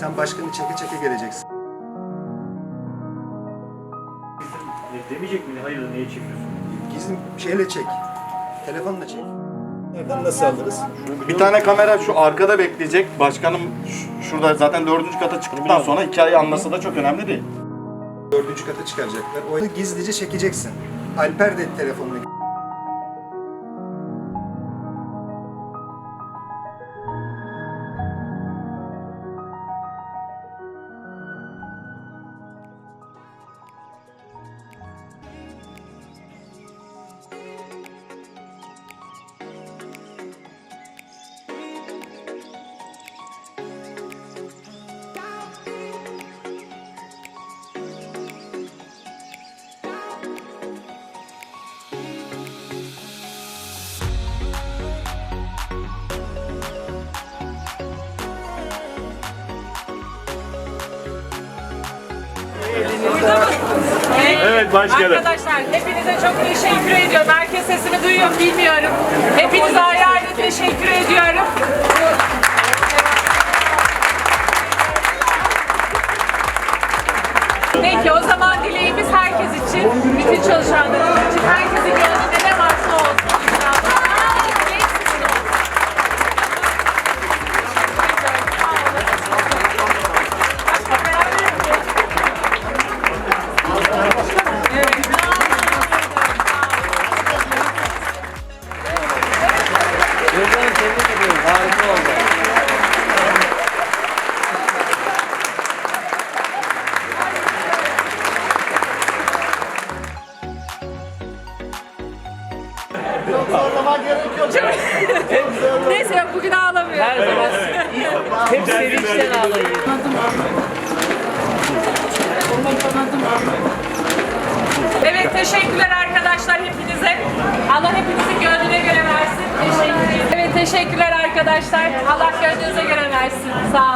Sen başkanı çeke çeke geleceksin. E, demeyecek mi? Hayır niye çekiyorsun? Gizli şeyle çek. Telefonla çek. Nereden nasıl alırız? Bir tane kamera şu arkada bekleyecek. Başkanım ş- şurada zaten dördüncü kata çıktıktan sonra hikayeyi anlasa da çok önemli değil. Dördüncü kata çıkaracaklar. O gizlice çekeceksin. Alper de telefonla Evet başkanım. Arkadaşlar hepinize çok teşekkür ediyorum. Herkes sesimi duyuyor bilmiyorum. Hepinize ayrı ayrı teşekkür ediyorum. Peki o zaman dileğimiz herkes için, bütün çalışanlarımız için, Neyse yok bugün ağlamıyorum. Her zaman. Hep sevinçten ağlayın. Evet teşekkürler arkadaşlar hepinize. Allah hepinizin gönlüne göre versin. Teşekkür ederim. Evet teşekkürler arkadaşlar. Allah gönlünüze göre versin. Sağ olun.